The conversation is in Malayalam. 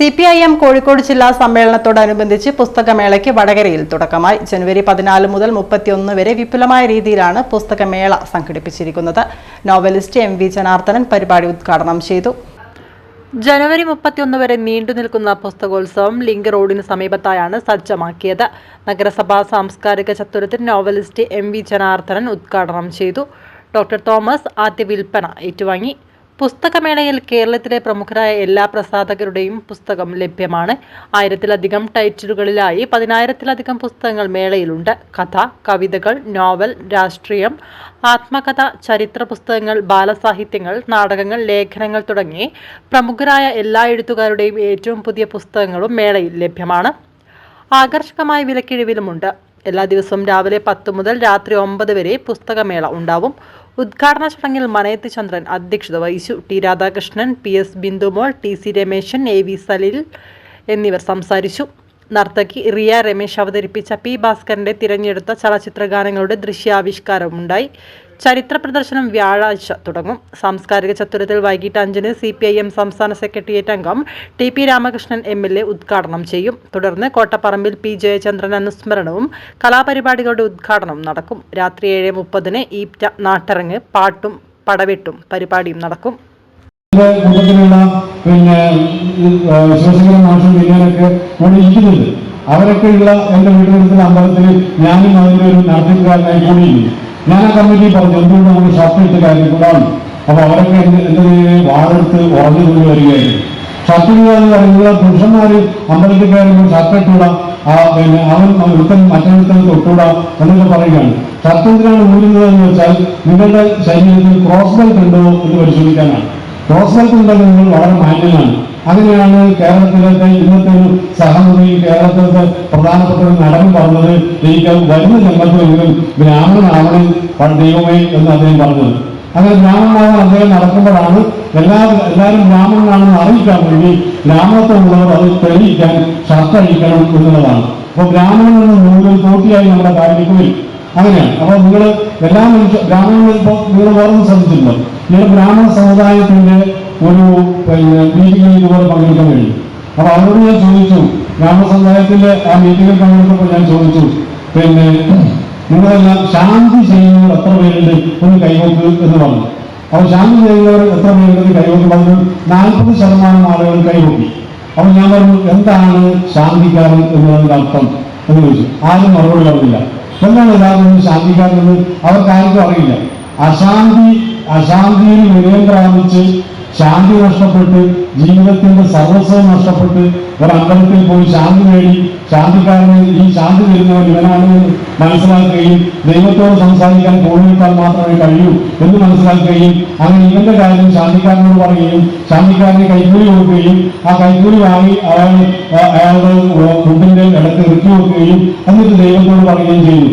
C P I M Kozhikode ജില്ലാ സമ്മേളനത്തോടനുബന്ധിച്ച് പുസ്തകമേളയ്ക്ക് വടകരയിൽ തുടക്കമായി. ജനുവരി പതിനാല് മുതൽ മുപ്പത്തിയൊന്ന് വരെ വിപുലമായ രീതിയിലാണ് പുസ്തകമേള സംഘടിപ്പിച്ചിരിക്കുന്നത്. നോവലിസ്റ്റ് എം വി ജനാർദ്ദനൻ പരിപാടി ഉദ്ഘാടനം ചെയ്തു. ജനുവരി മുപ്പത്തിയൊന്ന് വരെ നീണ്ടു നിൽക്കുന്ന പുസ്തകോത്സവം ലിങ്ക് റോഡിന് സമീപത്തായാണ് സജ്ജമാക്കിയത്. നഗരസഭാ സാംസ്കാരിക ചത്തുരത്തിൽ നോവലിസ്റ്റ് എം വി ജനാർദ്ദനൻ ഉദ്ഘാടനം ചെയ്തു. ഡോക്ടർ തോമസ് ആദ്യ വിൽപ്പന ഏറ്റുവാങ്ങി. പുസ്തകമേളയിൽ കേരളത്തിലെ പ്രമുഖരായ എല്ലാ പ്രസാധകരുടെയും പുസ്തകം ലഭ്യമാണ്. ആയിരത്തിലധികം ടൈറ്റിലുകളിലായി പതിനായിരത്തിലധികം പുസ്തകങ്ങൾ മേളയിലുണ്ട്. കഥ കവിതകൾ നോവൽ രാഷ്ട്രീയം ആത്മകഥ ചരിത്ര പുസ്തകങ്ങൾ ബാലസാഹിത്യങ്ങൾ നാടകങ്ങൾ ലേഖനങ്ങൾ തുടങ്ങി പ്രമുഖരായ എല്ലാ എഴുത്തുകാരുടെയും ഏറ്റവും പുതിയ പുസ്തകങ്ങളും മേളയിൽ ലഭ്യമാണ്. ആകർഷകമായ വിലക്കിഴിവിലുമുണ്ട്. എല്ലാ ദിവസവും രാവിലെ പത്ത് മുതൽ രാത്രി ഒമ്പത് വരെ പുസ്തകമേള ഉണ്ടാവും. ഉദ്ഘാടന ചടങ്ങിൽ മനയത്ത് ചന്ദ്രൻ അധ്യക്ഷത വഹിച്ചു. T. Radhakrishnan P. S. Bindumol T. C. Rameshan A. V. Salil എന്നിവർ സംസാരിച്ചു. നർത്തകി റിയ രമേശ് അവതരിപ്പിച്ച പി. ഭാസ്കരന്റെ തിരഞ്ഞെടുത്ത ചലച്ചിത്ര ഗാനങ്ങളുടെ ദൃശ്യാവിഷ്കാരമുണ്ടായി. ചരിത്ര പ്രദർശനം വ്യാഴാഴ്ച തുടങ്ങും. സാംസ്കാരിക ചത്തുരത്തിൽ വൈകിട്ട് അഞ്ചിന് സി പി ഐ എം സംസ്ഥാന സെക്രട്ടേറിയറ്റ് അംഗം T P Ramakrishnan M L A ഉദ്ഘാടനം ചെയ്യും. തുടർന്ന് കോട്ടപ്പറമ്പിൽ പി ജയചന്ദ്രൻ അനുസ്മരണവും കലാപരിപാടികളുടെ ഉദ്ഘാടനം നടക്കും. രാത്രി ഏഴ് മുപ്പതിന് ഈ നാട്ടരങ്ങ് പാട്ടും പടവെട്ടും പരിപാടിയും നടക്കും. അവരൊക്കെയുള്ള എന്റെ വീട്ടിലുള്ള അമ്പലത്തിൽ ഞാനും അതിന്റെ ഒരു നാട്ടുകാരനായി കൂടിയിരുന്നു ഞാൻ ആ കമ്മിറ്റി പറഞ്ഞു എന്തുകൊണ്ട് നമുക്ക് ഷർട്ട് ഇട്ട് കാര്യം കൂടാണ് അപ്പൊ അവരൊക്കെ എന്റെ വാളെടുത്ത് ഉറഞ്ഞു കൊണ്ട് വരികയായിരുന്നു. ഷർട്ട് ഇടുക എന്ന് പറയുന്നത് പുരുഷന്മാര് അമ്പലത്തിൽ കയറുമ്പോൾ ഷർട്ട് പിന്നെ അവൻ ഒരുത്തൻ മറ്റൊരുത്തൻ തൊട്ടൂടാ എന്നൊക്കെ പറയുകയാണ്. ഷർട്ട് എന്തിനാണ് ഊരുന്നത് എന്ന് വെച്ചാൽ നിങ്ങളുടെ ശരീരത്തിൽ ക്രോസ് ബെൽറ്റ് ഉണ്ടോ എന്ന് പരിശോധിക്കാനാണ്. ക്രോസ് ബെൽറ്റ് ഉണ്ടെങ്കിൽ നിങ്ങൾ വളരെ മാന്യനാണ്. അങ്ങനെയാണ് കേരളത്തിലത്തെ ഇന്നത്തെ ഒരു സഹമന്ത്രി കേരളത്തിലത്തെ പ്രധാനപ്പെട്ട ഒരു നടൻ പറഞ്ഞത് എനിക്ക് വരുന്ന ജന്മത്തിലെങ്കിലും ബ്രാഹ്മണനാവണം ദൈവമേ എന്ന് അദ്ദേഹം പറഞ്ഞത്. അങ്ങനെ ബ്രാഹ്മണനാവാൻ അദ്ദേഹം നടക്കുമ്പോഴാണ് എല്ലാ എല്ലാവരും ബ്രാഹ്മണനാണെന്ന് അറിയിക്കാൻ വേണ്ടി ഗ്രാമത്തിലുള്ളവർ അത് തെളിയിക്കാൻ ഷർട്ട് അഴിക്കണം എന്നുള്ളതാണ്. അപ്പൊ ബ്രാഹ്മണൻ എന്ന നൂലിൽ തോട്ടിയായി നമ്മുടെ വരും അങ്ങനെയാണ്. അപ്പൊ നിങ്ങൾ എല്ലാ മനുഷ്യ ഗ്രാമങ്ങളിൽ ഇപ്പോൾ നിങ്ങൾ വേറൊന്നും ശ്രമിച്ചിട്ടുണ്ടോ നിങ്ങൾ ബ്രാഹ്മണ സമുദായത്തിന്റെ ഒരു പിന്നെ മീറ്റിംഗിൽ ഇതുപോലെ പങ്കെടുക്കാൻ കഴിയും അപ്പൊ അവരോട് ഞാൻ ചോദിച്ചു. സമുദായത്തിന്റെ ആ മീറ്റിംഗിൽ പങ്കെടുത്തപ്പോൾ ഞാൻ ചോദിച്ചു. പിന്നെ നിങ്ങളെല്ലാം ശാന്തി ചെയ്യുന്നവർ എത്ര പേരുണ്ട്? ഒന്ന് കൈവക്ക് എന്ന് പറഞ്ഞു. അപ്പോൾ ശാന്തി ചെയ്യുന്നവർ എത്ര പേരുണ്ടെന്ന് കൈവക്ക് പറഞ്ഞു. നാൽപ്പത് ശതമാനം ആളുകൾ കൈവക്കി അപ്പൊ ഞാൻ പറഞ്ഞു എന്താണ് ശാന്തിക്കാരൻ എന്നതിന്റെ അർത്ഥം എന്ന് ചോദിച്ചു. ആരും മറുപടി പറഞ്ഞില്ല. എന്താണ് യഥാർത്ഥത്തിൽ ശാന്തിക്കാരൻ എന്ന് അവർക്ക് ആർക്കും അറിയില്ല. അശാന്തി അശാന്തിയിൽ വിനയം പ്രാപിച്ച് ശാന്തി നഷ്ടപ്പെട്ട് ജീവിതത്തിന്റെ സർവസ്വം നഷ്ടപ്പെട്ട് ഒരു അമ്പലത്തിൽ പോയി ശാന്തി നേടി ശാന്തിക്കാരന് ഈ ശാന്തി തരുന്നവൻ ഇവനാണെന്ന് മനസ്സിലാക്കുകയും ദൈവത്തോട് സംസാരിക്കാൻ കൂടുതലിട്ടാൽ മാത്രമേ കഴിയൂ എന്ന് മനസ്സിലാക്കുകയും അങ്ങനെ ഇവന്റെ കാര്യം ശാന്തിക്കാരനോട് പറയുകയും ശാന്തിക്കാരന് കൈക്കൂലി കൊടുക്കുകയും ആ കൈക്കൂലി വാങ്ങി അയാൾ അയാളുടെ ഫുഡിന്റെ ഇടയ്ക്ക് ഇറക്കി വെക്കുകയും എന്നിട്ട് ദൈവത്തോട് പറയുകയും ചെയ്തു.